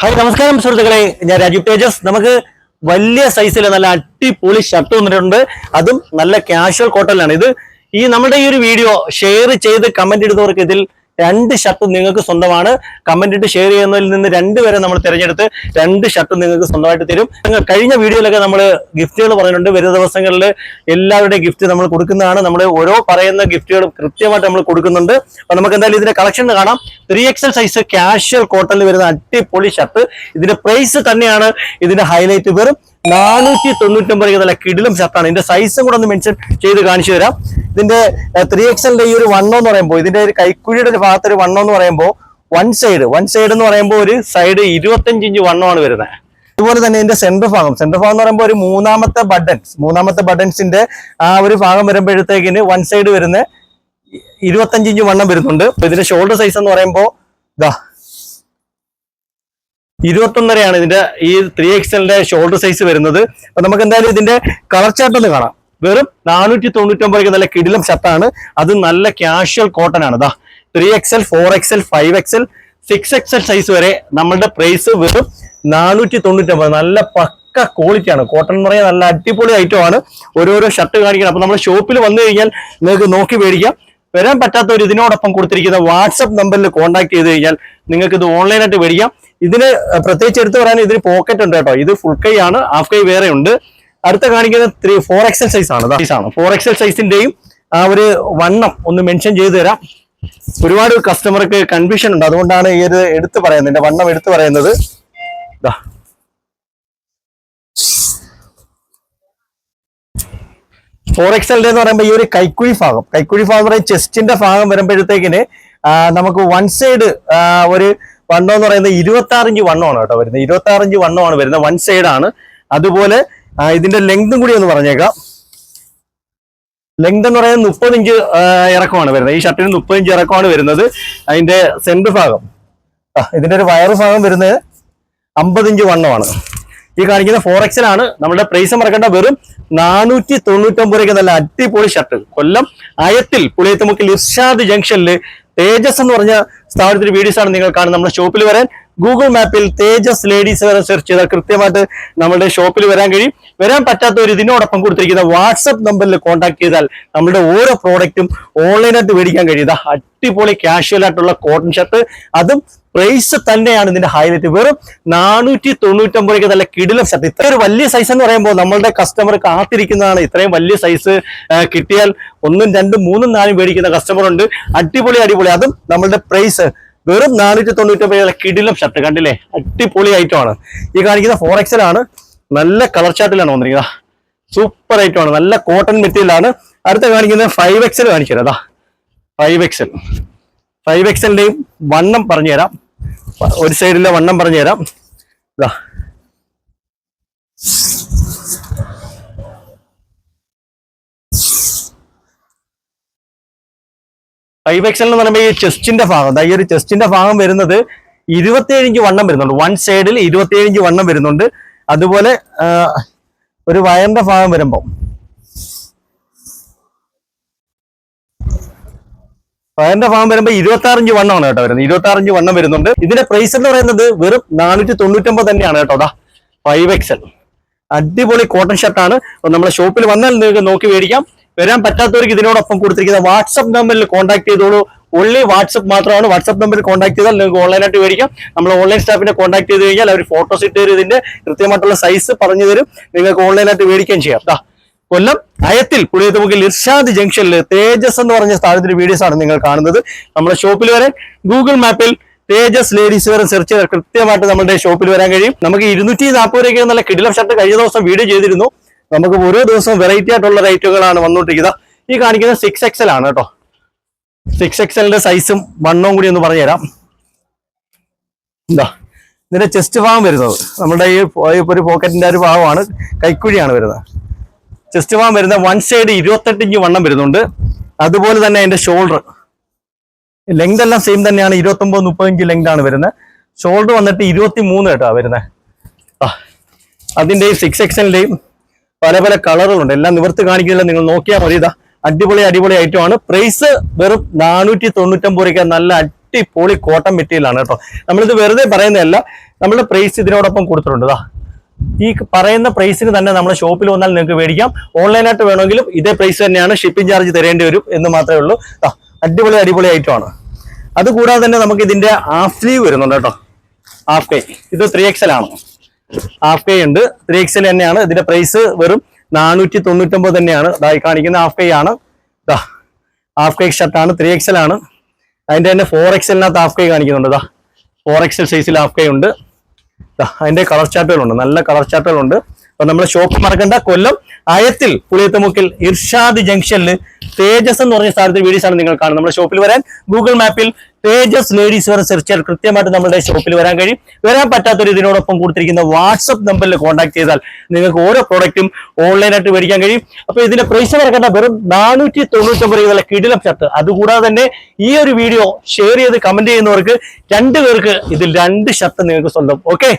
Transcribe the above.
Hi നമസ്കാരം സുഹൃത്തുക്കളെ. ഞാൻ രാജു തേജസ്. നമുക്ക് വലിയ സൈസിൽ നല്ല അടിപൊളി ഷർട്ട് വന്നിട്ടുണ്ട്. അതും നല്ല കാഷ്വൽ കോട്ടണിലാണ് ഇത് ഈ നമ്മുടെ ഈ ഒരു വീഡിയോ ഷെയർ ചെയ്ത് കമന്റ് ഇടുന്നവർക്ക് ഇതിൽ രണ്ട് ഷർട്ടും നിങ്ങൾക്ക് സ്വന്തമാണ്. കമന്റ് ഇട്ട് ഷെയർ ചെയ്യുന്നതിൽ നിന്ന് രണ്ടുപേരെ നമ്മൾ തിരഞ്ഞെടുത്ത് രണ്ട് ഷർട്ടും നിങ്ങൾക്ക് സ്വന്തമായിട്ട് തരും. കഴിഞ്ഞ വീഡിയോയിലൊക്കെ നമ്മൾ ഗിഫ്റ്റുകൾ പറഞ്ഞിട്ടുണ്ട്. വരുന്ന ദിവസങ്ങളിൽ എല്ലാവരുടെയും ഗിഫ്റ്റ് നമ്മൾ കൊടുക്കുന്നതാണ്. നമ്മൾ ഓരോ പറയുന്ന ഗിഫ്റ്റുകളും കൃത്യമായിട്ട് നമ്മൾ കൊടുക്കുന്നുണ്ട്. അപ്പൊ നമുക്ക് എന്തായാലും ഇതിന്റെ കളക്ഷൻ കാണാം. ത്രീ എക്സൽ സൈസ് കാഷ്വൽ കോട്ടണിൽ വരുന്ന അടിപൊളി ഷർട്ട് ഇതിന്റെ പ്രൈസ് തന്നെയാണ് ഇതിന്റെ ഹൈലൈറ്റ് വെറും നാനൂറ്റി തൊണ്ണൂറ്റൊമ്പത് നല്ല കിടിലും ഷർട്ടാണ് ഇതിന്റെ സൈസും കൂടെ ഒന്ന് മെൻഷൻ ചെയ്ത് കാണിച്ചു തരാം. ഇതിന്റെ ത്രീ എക്സലിന്റെ ഈ ഒരു വണ്ണം എന്ന് പറയുമ്പോൾ ഇതിന്റെ ഒരു കൈക്കുഴിയുടെ ഒരു ഭാഗത്ത് ഒരു വണ്ണം എന്ന് പറയുമ്പോൾ വൺ സൈഡ് വൺ സൈഡ് എന്ന് പറയുമ്പോൾ ഒരു സൈഡ് ഇരുപത്തഞ്ച് ഇഞ്ച് വണ്ണമാണ് വരുന്നത്. അതുപോലെ തന്നെ ഇതിന്റെ സെന്റർ ഭാഗം. സെന്റർ ഭാഗം എന്ന് പറയുമ്പോൾ ഒരു മൂന്നാമത്തെ ബട്ടൻസ് മൂന്നാമത്തെ ബട്ടൺസിന്റെ ആ ഒരു ഭാഗം വരുമ്പോഴത്തേക്കിന് വൺ സൈഡ് വരുന്ന ഇരുപത്തഞ്ച് ഇഞ്ച് വണ്ണം വരുന്നുണ്ട്. ഇതിന്റെ ഷോൾഡർ സൈസ് എന്ന് പറയുമ്പോൾ ഇതാ ഇരുപത്തൊന്നരയാണ് ഇതിന്റെ ഈ ത്രീ എക്സലിന്റെ ഷോൾഡർ സൈസ് വരുന്നത്. അപ്പൊ നമുക്ക് എന്തായാലും ഇതിന്റെ കളർ ചാർട്ട് ഒന്ന് കാണാം. വെറും നാനൂറ്റി തൊണ്ണൂറ്റൊമ്പത് നല്ല കിടിലം ഷർട്ടാണ് അത് നല്ല കാഷ്വൽ കോട്ടൺ ആണ്. ഇതാ three XL four XL five XL six XL size വരെ നമ്മളുടെ പ്രൈസ് വെറും നാനൂറ്റി തൊണ്ണൂറ്റൊമ്പത്. നല്ല പക്ക ക്വാളിറ്റി ആണ്. കോട്ടൺ എന്ന് പറയാൻ നല്ല അടിപൊളി ഐറ്റം ആണ്. ഓരോരോ ഷർട്ട് കാണിക്കണം. അപ്പൊ നമ്മുടെ ഷോപ്പിൽ വന്നു കഴിഞ്ഞാൽ നിങ്ങൾക്ക് നോക്കി മേടിക്കാം. വരാൻ പറ്റാത്തവർ ഇതിനോടൊപ്പം കൊടുത്തിരിക്കുന്ന വാട്സപ്പ് നമ്പറിൽ കോൺടാക്ട് ചെയ്ത് കഴിഞ്ഞാൽ നിങ്ങൾക്ക് ഇത് ഓൺലൈനായിട്ട് മേടിക്കാം. ഇതിന് പ്രത്യേകിച്ച് എടുത്തു പറയാൻ ഇതിന് പോക്കറ്റ് ഉണ്ട് കേട്ടോ. ഇത് ഫുൾ കൈ ആണ് ഹാഫ് കൈ വേറെ ഉണ്ട്. അടുത്ത കാണിക്കുന്ന ത്രീ ഫോർ എക്സൽ സൈസ് ആണ് സൈസ് ആണ് ഫോർ എക്സൽ സൈസിന്റെയും ആ ഒരു വണ്ണം ഒന്ന് മെൻഷൻ ചെയ്തു തരാം. ഒരുപാട് കസ്റ്റമർക്ക് കൺഫ്യൂഷൻ ഉണ്ട്. അതുകൊണ്ടാണ് ഈ ഒരു എടുത്തു പറയുന്നത്. എന്റെ വണ്ണം എടുത്തു പറയുന്നത്. ദാ. ഫോർ ഡേ എന്ന് പറയുമ്പോൾ ഈ ഒരു കൈക്കുഴി ഭാഗം. കൈക്കുഴി ഭാഗം പറയുന്നത് ചെസ്റ്റിന്റെ ഭാഗം വരുമ്പോഴത്തേക്കിന് നമുക്ക് വൺ സൈഡ് ഒരു വണ്ണം എന്ന് പറയുന്നത് ഇരുപത്തി ആറ് ഇഞ്ച് വണ്ണമാണ് കേട്ടോ വരുന്നത്. ഇരുപത്തി ആറ് ഇഞ്ച് വണ്ണമാണ് വരുന്നത്. വൺ സൈഡ് ആണ്. അതുപോലെ ഇതിന്റെ ലെങ്തും കൂടി ഒന്ന് പറഞ്ഞേക്കാം. ലെങ്ത് എന്ന് പറയുന്നത് മുപ്പത് ഇഞ്ച് ഇറക്കമാണ് വരുന്നത്. ഈ ഷർട്ടിന് മുപ്പത് ഇഞ്ച് ഇറക്കമാണ് വരുന്നത്. അതിന്റെ സെന്റർ ഭാഗം. ഇതിന്റെ ഒരു വയറ് ഭാഗം വരുന്നത് അമ്പത് ഇഞ്ച് വണ്ണമാണ്. ഈ കാണിക്കുന്ന ഫോർ എക്സിലാണ് നമ്മുടെ പ്രൈസ് മറക്കേണ്ട വെറും നാനൂറ്റി തൊണ്ണൂറ്റൊമ്പത് രൂപയ്ക്ക് നല്ല അടിപൊളി ഷർട്ട് കൊല്ലം അയത്തിൽ പുളിയത്തുമുക്കിൽ ഇർഷാദ് ജംഗ്ഷനിൽ തേജസ് എന്ന് പറഞ്ഞ സ്ഥാപനത്തിന്റെ വീഡിയോസ് ആണ് നിങ്ങൾ കാണുന്നത്. നമ്മുടെ ഷോപ്പിൽ വരാൻ ഗൂഗിൾ മാപ്പിൽ തേജസ് ലേഡീസ് വരെ സെർച്ച് ചെയ്താൽ കൃത്യമായിട്ട് നമ്മുടെ ഷോപ്പിൽ വരാൻ കഴിയും. വരാൻ പറ്റാത്തവർ ഇതിനോടൊപ്പം കൊടുത്തിരിക്കുന്ന വാട്സപ്പ് നമ്പറിൽ കോൺടാക്ട് ചെയ്താൽ നമ്മുടെ ഓരോ പ്രോഡക്റ്റും ഓൺലൈനായിട്ട് മേടിക്കാൻ കഴിയും. അടിപൊളി കാഷ്വൽ ആയിട്ടുള്ള കോട്ടൺ ഷർട്ട് അതും പ്രൈസ് തന്നെയാണ് ഇതിന്റെ ഹൈലൈറ്റ് വെറും നാനൂറ്റി തൊണ്ണൂറ്റൊമ്പത് നല്ല കിടിലം ഷർട്ട് ഇത്ര ഒരു വലിയ സൈസ് എന്ന് പറയുമ്പോൾ നമ്മളുടെ കസ്റ്റമർ കാത്തിരിക്കുന്നതാണ്. ഇത്രയും വലിയ സൈസ് കിട്ടിയാൽ ഒന്നും രണ്ടും മൂന്നും നാലും മേടിക്കുന്ന കസ്റ്റമർ ഉണ്ട്. അടിപൊളി അടിപൊളി. അതും നമ്മളുടെ പ്രൈസ് വെറും നാനൂറ്റി തൊണ്ണൂറ്റൊമ്പത് കിടിലം ഷർട്ട് കണ്ടില്ലേ? അടിപൊളി ഐറ്റം ആണ്. ഈ കാണിക്കുന്ന ഫോർ എക്സൽ ആണ് നല്ല കളർ ചാർട്ടിലാണ് വന്നിരിക്കുന്നത്. സൂപ്പർ ഐറ്റം ആണ്. നല്ല കോട്ടൺ മെറ്റീരിയൽ ആണ്. അടുത്ത കാണിക്കുന്നത് ഫൈവ് എക്സൽ കാണിച്ചു തരാം. അതാ ഫൈവ് എക്സൽ ഫൈവ് എക്സലിന്റെയും വണ്ണം പറഞ്ഞു തരാം ഒരു സൈഡിലെ വണ്ണം പറഞ്ഞു തരാം ഇതാ ഫൈവ് എക്സൽ എന്ന് പറയുമ്പോൾ ഈ ചെസ്റ്റിന്റെ ഭാഗം ഈ ഒരു ചെസ്റ്റിന്റെ ഭാഗം വരുന്നത് ഇരുപത്തിയേഴ് ഇഞ്ച് വണ്ണം വരുന്നുണ്ട്. വൺ സൈഡിൽ ഇരുപത്തിയേഴ് ഇഞ്ച് വണ്ണം വരുന്നുണ്ട്. അതുപോലെ ഒരു വയറിന്റെ ഭാഗം വരുമ്പോൾ വയറിന്റെ ഭാഗം വരുമ്പോൾ ഇരുപത്തി ആറ് ഇഞ്ച് വണ്ണമാണ് കേട്ടോ വരുന്നത്. ഇരുപത്തി ആറ് ഇഞ്ച് വണ്ണം വരുന്നുണ്ട്. ഇതിന്റെ പ്രൈസ് എന്ന് പറയുന്നത് വെറും നാനൂറ്റി തൊണ്ണൂറ്റൊമ്പത് തന്നെയാണ് കേട്ടോ അതാ ഫൈവ് എക്സൽ അടിപൊളി കോട്ടൺ ഷർട്ടാണ് നമ്മുടെ ഷോപ്പിൽ വന്നാൽ നിങ്ങൾക്ക് നോക്കി മേടിക്കാം. വരാൻ പറ്റാത്തവർക്ക് ഇതിനോടൊപ്പം കൊടുത്തിരിക്കുന്ന വാട്സപ്പ് നമ്പറിൽ കോൺടാക്ട് ചെയ്തോളൂ. ഓൺലി വാട്സപ്പ് മാത്രമാണ്. വാട്സപ്പ് നമ്പറിൽ കോൺടാക്ട് ചെയ്താൽ നിങ്ങൾക്ക് ഓൺലൈനായിട്ട് മേടിക്കാം നമ്മൾ ഓൺലൈൻ സ്റ്റാഫിനെ കോൺടാക്ട് ചെയ്ത് കഴിഞ്ഞാൽ അവർ ഫോട്ടോ ഇട്ട് തരും ഇതിന്റെ കൃത്യമായിട്ടുള്ള സൈസ് പറഞ്ഞു തരും. നിങ്ങൾക്ക് ഓൺലൈനായിട്ട് മേടിക്കുകയും ചെയ്യാം. ദാ കൊല്ലം അയത്തിൽ പുളിയത്തുമുക്കിൽ ഇർഷാദ് ജംഗ്ഷനിൽ തേജസ് എന്ന് പറഞ്ഞ സ്ഥാനത്തിന്റെ വീഡിയോസ് ആണ് നിങ്ങൾ കാണുന്നത്. നമ്മുടെ ഷോപ്പിൽ വരെ ഗൂഗിൾ മാപ്പിൽ തേജസ് ലേഡീസ് വെയർ സെർച്ച് ചെയ്താൽ കൃത്യമായിട്ട് നമ്മുടെ ഷോപ്പിൽ വരാൻ കഴിയും. നമുക്ക് ഇരുന്നൂറ്റി നാൽപ്പത് രൂപയ്ക്ക് നല്ല കിടിലം ഷർട്ട് കഴിഞ്ഞ ദിവസം വീഡിയോ ചെയ്തിരുന്നു. നമുക്ക് ഓരോ ദിവസവും വെറൈറ്റി ആയിട്ടുള്ള റേറ്റുകളാണ് വന്നുകൊണ്ടിരിക്കുന്നത് ഈ കാണിക്കുന്ന സിക്സ് എക്സൽ ആണ് കേട്ടോ. സിക്സ് എക്സലിന്റെ സൈസും വണ്ണവും കൂടി ഒന്ന് പറഞ്ഞുതരാം. എന്താ ഇതിന്റെ ചെസ്റ്റ് ഭാഗം വരുന്നത്. നമ്മുടെ ഈ ഒരു പോക്കറ്റിന്റെ ഒരു ഭാഗമാണ് കൈക്കുഴിയാണ് വരുന്നത്. ചെസ്റ്റ് ഭാഗം വരുന്ന വൺ സൈഡ് ഇരുപത്തെട്ട് ഇഞ്ച് വണ്ണം വരുന്നുണ്ട്. അതുപോലെ തന്നെ അതിന്റെ ഷോൾഡർ ലെങ്ത് എല്ലാം സെയിം തന്നെയാണ് ഇരുപത്തൊമ്പത് മുപ്പത് ഇഞ്ച് ലെങ്ത് ആണ് വരുന്നത്. ഷോൾഡർ വന്നിട്ട് ഇരുപത്തി മൂന്ന് കേട്ടോ വരുന്നത്. അതിന്റെയും സിക്സ് എക്സലിന്റെയും പല പല കളറുകളുണ്ട്. എല്ലാം നിവർത്തി കാണിക്കുന്നില്ല. നിങ്ങൾ നോക്കിയാൽ മതി. ഇതാ അടിപൊളി അടിപൊളി ഐറ്റം ആണ്. പ്രൈസ് വെറും നാനൂറ്റി തൊണ്ണൂറ്റൊമ്പത് രൂപയ്ക്ക് നല്ല അടിപൊളി കോട്ടൺ മെറ്റീരിയലാണ് കേട്ടോ. നമ്മളിത് വെറുതെ പറയുന്നതല്ല. നമ്മുടെ പ്രൈസ് ഇതിനോടൊപ്പം കൊടുത്തിട്ടുണ്ട്. ദാ ഈ പറയുന്ന പ്രൈസിന് തന്നെ നമ്മുടെ ഷോപ്പിൽ വന്നാൽ നിങ്ങൾക്ക് മേടിക്കാം. ഓൺലൈനായിട്ട് വേണമെങ്കിലും ഇതേ പ്രൈസ് തന്നെയാണ് ഷിപ്പിംഗ് ചാർജ് തരേണ്ടി വരും എന്ന് മാത്രമേ ഉള്ളൂ. അടിപൊളി അടിപൊളി ഐറ്റമാണ് അതുകൂടാതെ തന്നെ നമുക്ക് ഇതിന്റെ ഹാഫ് സ്ലീവ് വരുന്നുണ്ട് കേട്ടോ. ഹാഫ് കൈ ഇത് ത്രീ എക്സൽ ആണ്. ഹാഫ് കൈ ഉണ്ട്. ത്രീ എക്സൽ തന്നെയാണ്. ഇതിന്റെ പ്രൈസ് വെറും നാനൂറ്റി തൊണ്ണൂറ്റൊമ്പത് തന്നെയാണ് ഇതായി കാണിക്കുന്ന ഹാഫ് കൈ ആണ്. ദാ ഹാഫ് കൈ ഷർട്ടാണ് ത്രീ എക്സൽ ആണ്. അതിന്റെ തന്നെ ഫോർ എക്സലിനകത്ത് ഹാഫ് കൈ കാണിക്കുന്നുണ്ട്. ഇതാ ഫോർ എക്സൽ സൈസിൽ ഹാഫ് കൈ ഉണ്ട്. അതിന്റെ കളർ ചാർട്ടുകളുണ്ട് നല്ല കളർ ചാർട്ടുകളുണ്ട് അപ്പൊ നമ്മുടെ ഷോപ്പ് മറക്കണ്ട. കൊല്ലം അയത്തിൽ പുളിയത്തുമുക്കിൽ ഇർഷാദ് ജംഗ്ഷനിൽ തേജസ് എന്ന് പറഞ്ഞ വീഡിയോസ് ആണ് നിങ്ങൾ കാണുന്നത്. നമ്മുടെ ഷോപ്പിൽ വരാൻ ഗൂഗിൾ മാപ്പിൽ തേജസ് ലേഡീസ് വരെ സെർച്ച് ചെയ്താൽ കൃത്യമായിട്ട് നമ്മുടെ ഷോപ്പിൽ വരാൻ കഴിയും. വരാൻ പറ്റാത്തൊരു ഇതിനോടൊപ്പം കൊടുത്തിരിക്കുന്ന വാട്സപ്പ് നമ്പറിൽ കോൺടാക്ട് ചെയ്താൽ നിങ്ങൾക്ക് ഓരോ പ്രോഡക്റ്റും ഓൺലൈനായിട്ട് മേടിക്കാൻ കഴിയും. അപ്പൊ ഇതിന്റെ പ്രൈസ് നടക്കേണ്ട വെറും നാനൂറ്റി തൊണ്ണൂറ്റൊമ്പത് രൂപ കിടിലം ഷർട്ട് അതുകൂടാതെ തന്നെ ഈ ഒരു വീഡിയോ ഷെയർ ചെയ്ത് കമന്റ് ചെയ്യുന്നവർക്ക് രണ്ടു പേർക്ക് ഇതിൽ രണ്ട് ഷർട്ട് നിങ്ങൾക്ക് സ്വന്തം. ഓക്കെ